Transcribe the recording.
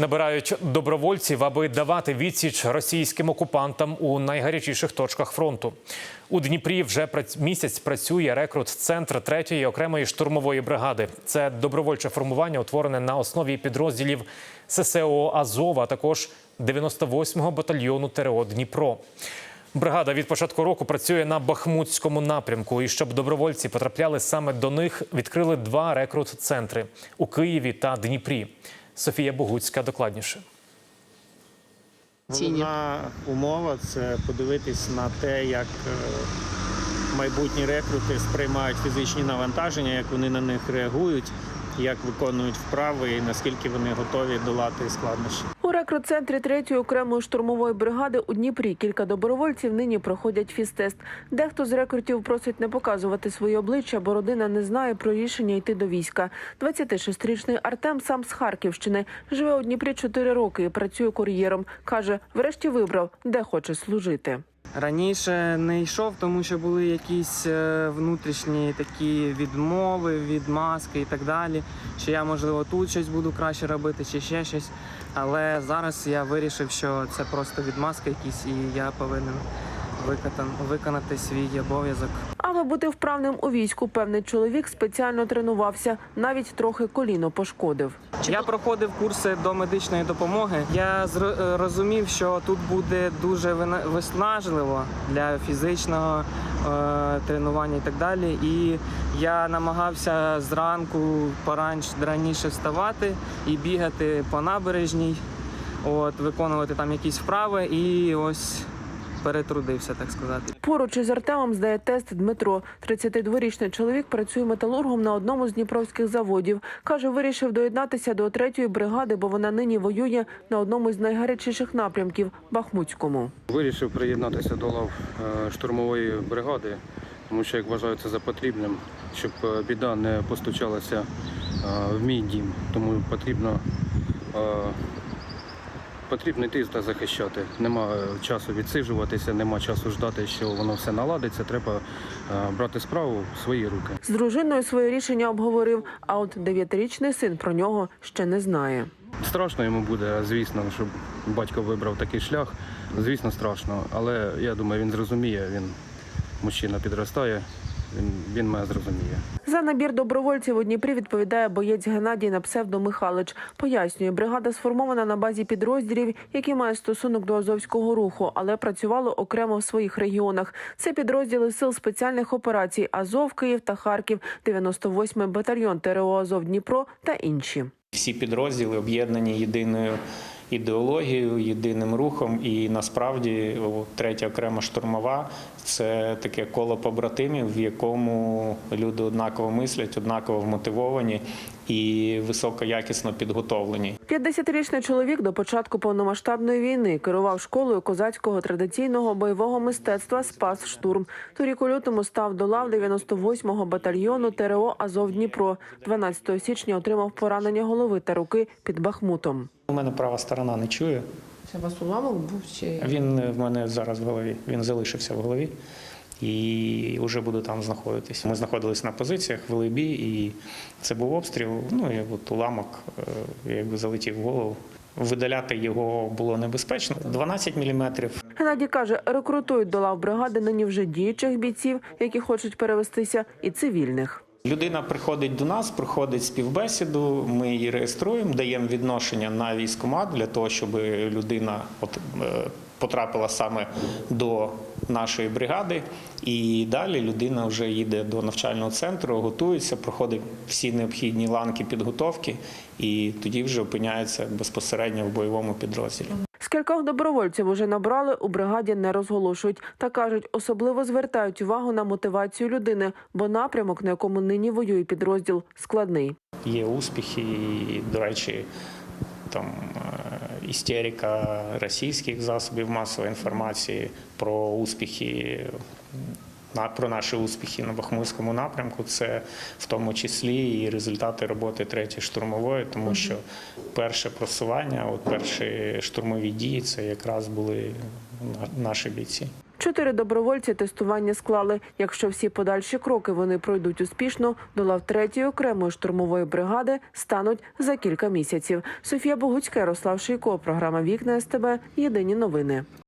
Набирають добровольців, аби давати відсіч російським окупантам у найгарячіших точках фронту. У Дніпрі вже місяць працює рекрут-центр 3-ї окремої штурмової бригади. Це добровольче формування, утворене на основі підрозділів ССО Азов, а також 98-го батальйону ТРО Дніпро. Бригада від початку року працює на Бахмутському напрямку. І щоб добровольці потрапляли саме до них, відкрили два рекрут-центри у Києві та Дніпрі. Софія Богуцька докладніше. Головна умова це подивитись на те, як е, майбутні рекрути сприймають фізичні навантаження, як вони на них реагують, як виконують вправи і наскільки вони готові долати складнощі. У рекрут-центрі 3-ї окремої штурмової бригади у Дніпрі кілька добровольців нині проходять фізтест. Дехто з рекрутів просить не показувати свої обличчя, бо родина не знає про рішення йти до війська. 26-річний Артем сам з Харківщини живе у Дніпрі 4 роки і працює кур'єром. каже, врешті вибрав, де хоче служити. Раніше не йшов, тому що були якісь е, внутрішні такі відмови відмазки і так далі. Що я можливо тут щось буду краще робити, чи ще щось. Але зараз я вирішив, що це просто відмазки якісь, і я повинен виконати, свій обов'язок. Аби бути вправним у війську, певний чоловік спеціально тренувався, навіть трохи коліно пошкодив. Я проходив курси до медичної допомоги. Я зро- е, що тут буде дуже виснажливо для фізичного е, тренування і так далі. І я намагався зранку раніше вставати і бігати по набережній, от виконувати там якісь вправи, і ось перетрудився, так сказати. Поруч із Артемом здає тест Дмитро. 32-річний чоловік працює металургом на одному з дніпровських заводів. Каже, вирішив доєднатися до третьої бригади, бо вона нині воює на одному з найгарячіших напрямків Бахмутському. Вирішив приєднатися до лав е, штурмової бригади, тому що як вважаю це за потрібним, щоб е, біда не постучалася е, в мій дім. Тому потрібно, потрібно йти та захищати. Нема е, часу відсиджуватися, нема часу ждати, що воно все наладиться. Треба е, брати справу в свої руки. З дружиною своє рішення обговорив, а от дев'ятирічний син про нього ще не знає. Страшно йому буде, звісно, щоб батько вибрав такий шлях. Звісно, страшно, але я думаю, він зрозуміє. Він мужчина підростає, він, він мене зрозуміє. За набір добровольців у Дніпрі відповідає боєць Геннадій на псевдо Михалич. Пояснює, бригада сформована на базі підрозділів, які мають стосунок до Азовського руху, але працювали окремо в своїх регіонах. Це підрозділи сил спеціальних операцій Азов, Київ та Харків, 98-й батальйон ТРО Азов Дніпро та інші. Всі підрозділи об'єднані єдиною ідеологією, єдиним рухом. І насправді третя окрема штурмова це таке коло побратимів, в якому люди однаково мислять, однаково вмотивовані і високоякісно підготовлені. 50-річний чоловік до початку повномасштабної війни керував школою козацького традиційного бойового мистецтва Спас Штурм. Торік у лютому став до лав 98-го батальйону ТРО Азов Дніпро. 12 січня отримав поранення голови та руки під Бахмутом. У мене права сторона не чує. Це вас уламок був чи Він в мене зараз в голові. Він залишився в голові. І вже буду там знаходитись. Ми знаходились на позиціях, вели бій, і це був обстріл. Ну і от уламок е, якби залетів в голову. Видаляти його було небезпечно. 12 міліметрів. Геннадій каже, рекрутують до лав бригади нині вже діючих бійців, які хочуть перевестися, і цивільних. Людина приходить до нас, проходить співбесіду. Ми її реєструємо, даємо відношення на військкомат для того, щоб людина е, потрапила саме до нашої бригади. І далі людина вже їде до навчального центру, готується, проходить всі необхідні ланки підготовки, і тоді вже опиняється безпосередньо в бойовому підрозділі. Скількох добровольців уже набрали, у бригаді не розголошують та кажуть, особливо звертають увагу на мотивацію людини, бо напрямок, на якому нині воює підрозділ, складний. Є успіхи, до речі, там е, істерика російських засобів масової інформації про успіхи. Про наші успіхи на Бахмутському напрямку це в тому числі і результати роботи третьої штурмової, тому що перше просування, от перші штурмові дії, це якраз були на- наші бійці. Чотири добровольці тестування склали. Якщо всі подальші кроки вони пройдуть успішно, до лав третьої окремої штурмової бригади стануть за кілька місяців. Софія Богуцька, Ярослав Шийко, програма Вікна СТБ. Єдині новини.